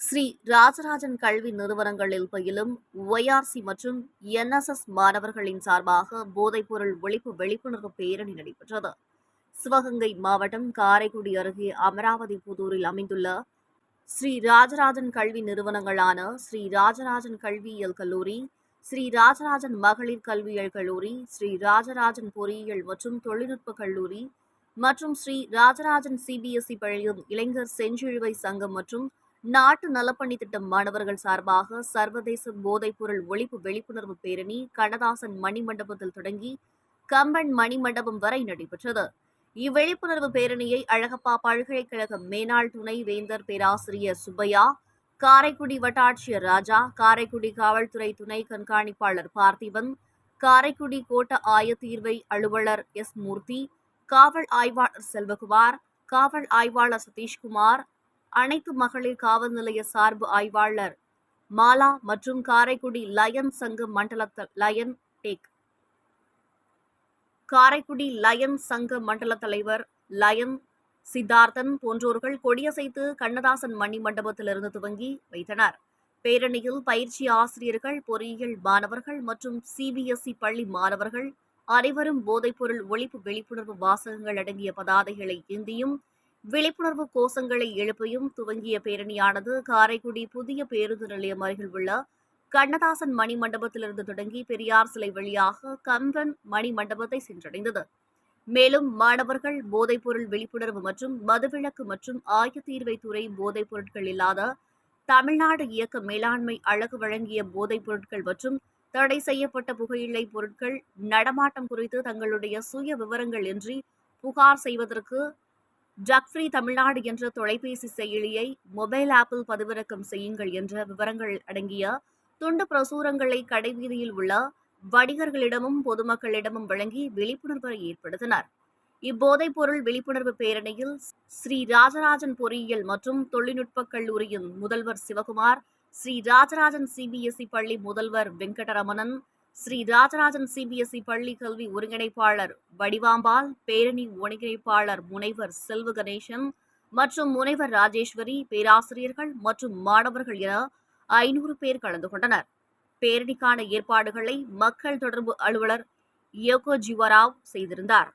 ஸ்ரீ ராஜராஜன் கல்வி நிறுவனங்களில் பயிலும் ஒய்ஆர்சி மற்றும் என்எஸ்எஸ் மாணவர்களின் சார்பாக போதைப்பொருள் ஒழிப்பு விழிப்புணர்வு பேரணி நடைபெற்றது. சிவகங்கை மாவட்டம் காரைக்குடி அருகே அமராவதி புதூரில் அமைந்துள்ள ஸ்ரீ ராஜராஜன் கல்வி நிறுவனங்களான ஸ்ரீ ராஜராஜன் கல்வியியல் கல்லூரி ஸ்ரீ ராஜராஜன் மகளிர் கல்வியியல் கல்லூரி ஸ்ரீ ராஜராஜன் பொறியியல் மற்றும் தொழில்நுட்ப கல்லூரி மற்றும் ஸ்ரீ ராஜராஜன் சிபிஎஸ்இ பள்ளியும் இளைஞர் செஞ்சிலுவை சங்கம் மற்றும் நாட்டு நலப்பணி திட்டம் மாணவர்கள் சார்பாக சர்வதேச போதைப்பொருள் ஒழிப்பு விழிப்புணர்வு பேரணி கண்ணதாசன் மணிமண்டபத்தில் தொடங்கி கம்பன் மணிமண்டபம் வரை நடைபெற்றது. இவ்விழிப்புணர்வு பேரணியை அழகப்பா பல்கலைக்கழக மேனாள் துணை வேந்தர் பேராசிரியர் சுப்பையா காரைக்குடி வட்டாட்சியர் ராஜா காரைக்குடி காவல்துறை துணை கண்காணிப்பாளர் பார்த்திபன் காரைக்குடி கோட்ட ஆயத்தீர்வை அலுவலர் எஸ் மூர்த்தி காவல் ஆய்வாளர் செல்வகுமார் காவல் ஆய்வாளர் சதீஷ்குமார் அனைத்து மகளிர் காவல் நிலைய சார்பு ஆய்வாளர் மாலா மற்றும் காரைக்குடி லயன் சங்க மண்டல லயன் டேக். காரைக்குடி லயன் சங்க மண்டல தலைவர் லயன் சித்தார்த்தன் போன்றோர்கள் கொடியசைத்து கண்ணதாசன் மணி மண்டபத்திலிருந்து துவங்கி வைத்தனர். பேரணியில் பயிற்சி ஆசிரியர்கள் பொறியியல் மாணவர்கள் மற்றும் சிபிஎஸ்இ பள்ளி மாணவர்கள் அனைவரும் போதைப்பொருள் ஒழிப்பு விழிப்புணர்வு வாசகங்கள் அடங்கிய பதாதைகளை ஏந்தியும் விழிப்புணர்வு கோஷங்களை எழுப்பியும் துவங்கிய பேரணியானது காரைக்குடி புதிய பேருந்து நிலையம் அருகில் உள்ள கண்ணதாசன் மணி மண்டபத்திலிருந்து தொடங்கி பெரியார் சிலை வழியாக கம்பன் மணி மண்டபத்தை சென்றடைந்தது. மேலும் மாணவர்கள் போதைப்பொருள் விழிப்புணர்வு மற்றும் மதுவிலக்கு மற்றும் ஆயத்தீர்வை துறை போதைப் பொருட்கள் இல்லாத தமிழ்நாடு இயக்க மேலாண்மை அழகு வழங்கிய போதைப் பொருட்கள் மற்றும் தடை செய்யப்பட்ட புகையிலை பொருட்கள் நடமாட்டம் குறித்து தங்களுடைய சுய விவரங்கள் இன்றி புகார் செய்வதற்கு ட்ரக் ஃப்ரீ தமிழ்நாடு என்ற தொலைபேசி செயலியை மொபைல் ஆப்பில் பதிவிறக்கம் செய்யுங்கள் என்ற விவரங்கள் அடங்கிய துண்டு பிரசுரங்களை கடைவீதியில் உள்ள வணிகர்களிடமும் பொதுமக்களிடமும் வழங்கி விழிப்புணர்வை ஏற்படுத்தினர். இப்போதைப் பொருள் விழிப்புணர்வு பேரணியில் ஸ்ரீ ராஜராஜன் பொறியியல் மற்றும் தொழில்நுட்ப கல்லூரியின் முதல்வர் சிவகுமார் ஸ்ரீ ராஜராஜன் சிபிஎஸ்இ பள்ளி முதல்வர் வெங்கடரமணன் ஸ்ரீ ராஜராஜன் சிபிஎஸ்இ பள்ளி கல்வி ஒருங்கிணைப்பாளர் வடிவாம்பாள் பேரணி ஒருங்கிணைப்பாளர் முனைவர் செல்வ கணேசன் மற்றும் முனைவர் ராஜேஸ்வரி பேராசிரியர்கள் மற்றும் மாணவர்கள் என ஐநூறு பேர் கலந்து கொண்டனர். பேரணிக்கான ஏற்பாடுகளை மக்கள் தொடர்பு அலுவலர் யோகோ ஜிவராவ் செய்திருந்தார்.